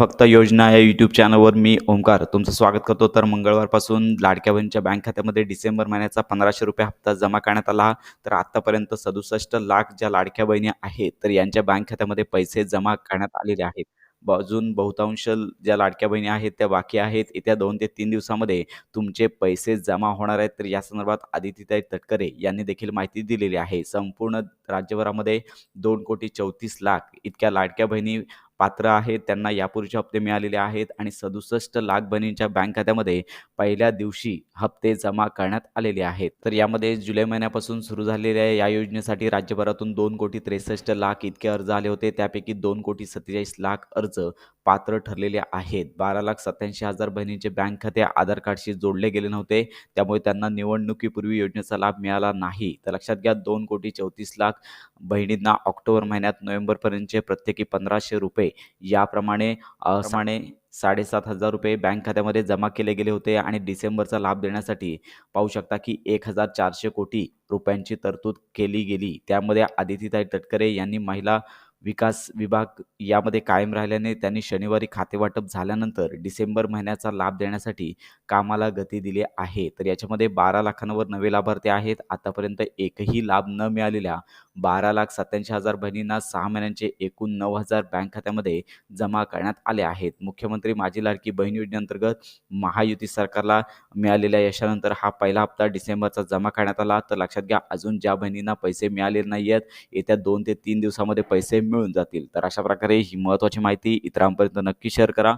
फक्त योजना या यूट्यूब चॅनलवर मी ओंकार तुमचं स्वागत करतो. तर मंगळवारपासून लाडक्या बहिणीच्या बँक खात्यामध्ये डिसेंबर महिन्याचा पंधराशे रुपये हप्ता जमा करण्यात आला. तर आत्तापर्यंत सदुसष्ट लाख ज्या लाडक्या बहिणी आहेत तर यांच्या बँक खात्यामध्ये पैसे जमा करण्यात आलेले आहेत. अजून बहुतांश ज्या लाडक्या बहिणी आहेत त्या बाकी आहेत. येत्या दोन ते तीन दिवसामध्ये तुमचे पैसे जमा होणार आहेत. तर या संदर्भात आदित्यताई तटकरे यांनी देखील माहिती दिलेली आहे. संपूर्ण राज्यभरामध्ये दोन कोटी चौतीस लाख इतक्या लाडक्या बहिणी पात्र आहेत त्यांना यापूर्वीचे हप्ते मिळालेले आहेत आणि सदुसष्ट लाख बहिणींच्या बँक खात्यामध्ये पहिल्या दिवशी हप्ते जमा करण्यात आलेले आहेत. तर यामध्ये जुलै महिन्यापासून सुरू झालेल्या या योजनेसाठी राज्यभरातून दोन कोटी त्रेसष्ट लाख इतके अर्ज आले होते. त्यापैकी दोन कोटी सत्तेचाळीस लाख अर्ज पात्र ठरलेले आहेत. बारा लाख सत्याऐंशी हजार बहिणींचे बँक खाते आधार कार्डशी जोडले गेले नव्हते. त्यामुळे त्यांना निवडणुकीपूर्वी योजनेचा लाभ मिळाला नाही. तर लक्षात घ्या दोन कोटी चौतीस लाख बहिणींना ऑक्टोबर महिन्यात नोव्हेंबरपर्यंतचे प्रत्येकी पंधराशे रुपये याप्रमाणे प्रमाणे साडेसात हजार रुपये बँक खात्यामध्ये जमा केले गेले होते आणि डिसेंबरचा लाभ देण्यासाठी पाहू शकता की एक हजार चारशे कोटी रुपयांची तरतूद केली गेली. त्यामध्ये आदितीताई तटकरे यांनी महिला विकास विभाग यामध्ये कायम राहिल्याने त्यांनी शनिवारी खातेवाटप झाल्यानंतर डिसेंबर महिन्याचा लाभ देण्यासाठी कामाला गती दिली आहे. तर याच्यामध्ये बारा लाखांवर नवे लाभार्थी आहेत. आतापर्यंत एकही लाभ न मिळालेल्या बारा लाख सत्याऐंशी हजार बहिणींना सहा महिन्यांचे एकूण नऊ हजार बँक खात्यामध्ये जमा करण्यात आले आहेत. मुख्यमंत्री माझी लाडकी बहीण योजनेअंतर्गत महायुती सरकारला मिळालेल्या यशानंतर हा पहिला हप्ता डिसेंबरचा जमा करण्यात आला. तर लक्षात घ्या अजून ज्या बहिणींना पैसे मिळाले नाही आहेत येत्या दोन ते तीन दिवसामध्ये पैसे मिळून जातील. तर अशा प्रकारे ही महत्त्वाची माहिती इतरांपर्यंत नक्की शेअर करा.